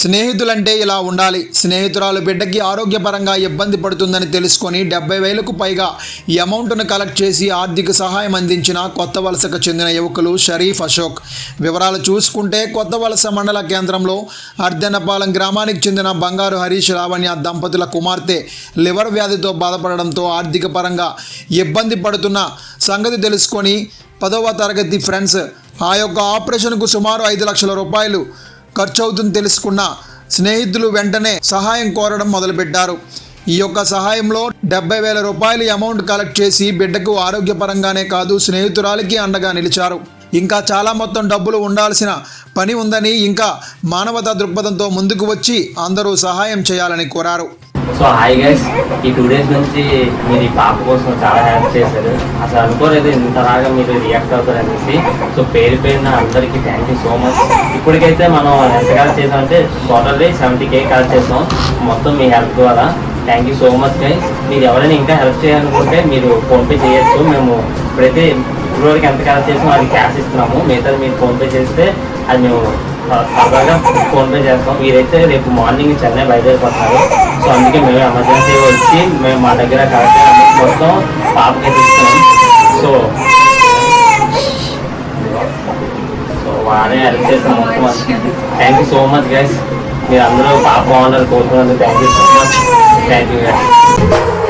స్నేహితులంటే ఇలా ఉండాలి. స్నేహితురాలు బిడ్డకి ఆరోగ్యపరంగా ఇబ్బంది పడుతుందని తెలుసుకొని డెబ్బై వేలకు పైగా ఈ అమౌంట్ను కలెక్ట్ చేసి ఆర్థిక సహాయం అందించిన కొత్త వలసకు చెందిన యువకులు షరీఫ్ అశోక్. వివరాలు చూసుకుంటే కొత్త వలస మండల కేంద్రంలో అర్దెనపాలెం గ్రామానికి చెందిన బంగారు హరీష్ రావణ్య దంపతుల కుమార్తె లివర్ వ్యాధితో బాధపడడంతో ఆర్థిక పరంగా ఇబ్బంది పడుతున్న సంగతి తెలుసుకొని పదవ తరగతి ఫ్రెండ్స్ ఆ యొక్క ఆపరేషన్కు సుమారు ఐదు లక్షల రూపాయలు ఖర్చు అవుతుంది తెలుసుకున్న స్నేహితులు వెంటనే సహాయం కోరడం మొదలుపెట్టారు. ఈ యొక్క సహాయంలో డెబ్బై వేల రూపాయలు అమౌంట్ కలెక్ట్ చేసి బిడ్డకు ఆరోగ్యపరంగానే కాదు స్నేహితురాలికి అండగా నిలిచారు. ఇంకా చాలా మొత్తం డబ్బులు ఉండాల్సిన పని ఉందని ఇంకా మానవతా దృక్పథంతో ముందుకు వచ్చి అందరూ సహాయం చేయాలని కోరారు. So hi guys. ఈ టూ డేస్ నుంచి మీరు ఈ పాప కోసం చాలా హెల్ప్ చేశారు. అసలు అనుకోలేదు ఇంతలాగా మీరు రియాక్ట్ అవుతారు అనేసి. సో పేరు పేరున అందరికీ థ్యాంక్ యూ సో మచ్ ఇప్పటికైతే మనం ఎంత కలెక్ట్ చేసామంటే టోటల్లీ సెవెంటీ కే కలెక్ట్ చేసాం. మొత్తం మీ హెల్ప్ ద్వారా. Thank you so much guys మీరు ఎవరైనా ఇంకా హెల్ప్ చేయాలనుకుంటే మీరు ఫోన్పే చేయొచ్చు. మేము ఇప్పుడైతే ఇప్పటివరకు ఎంత కలెక్ట్ చేసామో అది క్యాష్ ఇస్తున్నాము. మిగతా మీరు ఫోన్పే చేస్తే అది మేము సరదాగా ఫోన్పే చేస్తాం. మీరైతే రేపు మార్నింగ్ చెన్నై బయలుదేరిపోతున్నారు. సో అందుకే మేము ఎమర్జెన్సీ వచ్చి మేము మా దగ్గర కరెక్ట్ మొత్తం పాపకి తీసుకున్నాం. సో సో వానే హెల్ప్ చేస్తాం మొత్తం thank you so much guys మీరు అందరూ పాప బాగున్నారు కోరుకున్నందుకు thank you so much thank you guys